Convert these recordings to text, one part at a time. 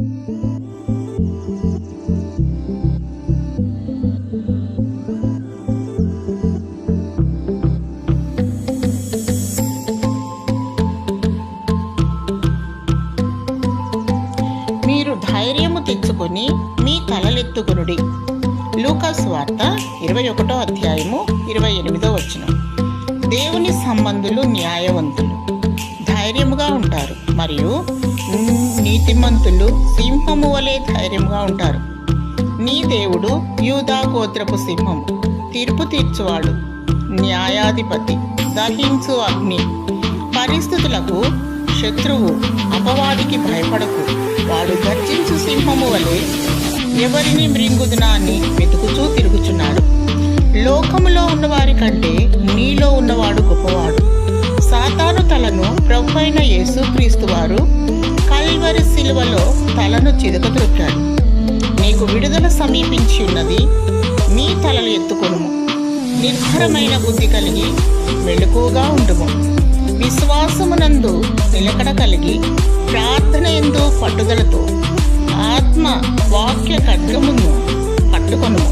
మీరు ధైర్యము తెచ్చుకొని మీ తలలెత్తుకునుడి. లూకాస్ వార్త ఇరవై ఒకటో అధ్యాయము ఇరవై ఎనిమిదో వచ్చిన దేవుని సంబంధులు న్యాయవంతులు. ధైర్యముగా ఉంటారు. మరియు నీతిమంతులు సింహము వలె ధైర్యముగా ఉంటారు. నీ దేవుడు యూదా గోత్రపు సింహము తీర్పు తీర్చువాడు న్యాయాధిపతి దహించు అగ్ని. పరిస్థితులకు శత్రువు అపవాదికి భయపడకు. వాడు గర్జించు సింహము వలె ఎవరిని మృంగుదునా అని వెతుకుచూ తిరుగుచున్నాడు. లోకములో ఉన్నవారి కంటే నీలో ఉన్నవాడు గొప్పవాడు. సాతాను తలను యేసు యేసుక్రీస్తు వారు విలువలో తలను చిదకత్రొక్కాడు నీకు విడుదల సమీపించి ఉన్నది నీ తలలు ఎత్తుకొనుము. నిర్భరమైన బుద్ధి కలిగి మెలకువగా ఉండుము. విశ్వాసమునందు నిలకడ కలిగి ప్రార్థన ఎందు పట్టుదలతో ఆత్మ వాక్య ఖడ్గమును పట్టుకొను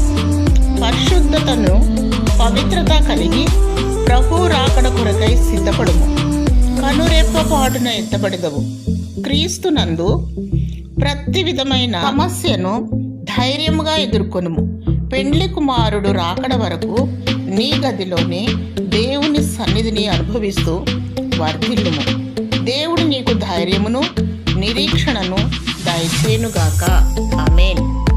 పరిశుద్ధతను పవిత్రత కలిగి ప్రభు రాకడ కొరకై సిద్ధపడుము. కనురెప్ప పాటున ఎత్తబడదవు. క్రీస్తునందు ప్రతి విధమైన సమస్యను ధైర్యముగా ఎదుర్కొనుము. పెండ్లి కుమారుడు రాకడ వరకు నీ గదిలోనే దేవుని సన్నిధిని అనుభవిస్తూ వర్ధిల్లుము. దేవుడు నీకు ధైర్యమును నిరీక్షణను దయచేనుగాక ఆమేన్.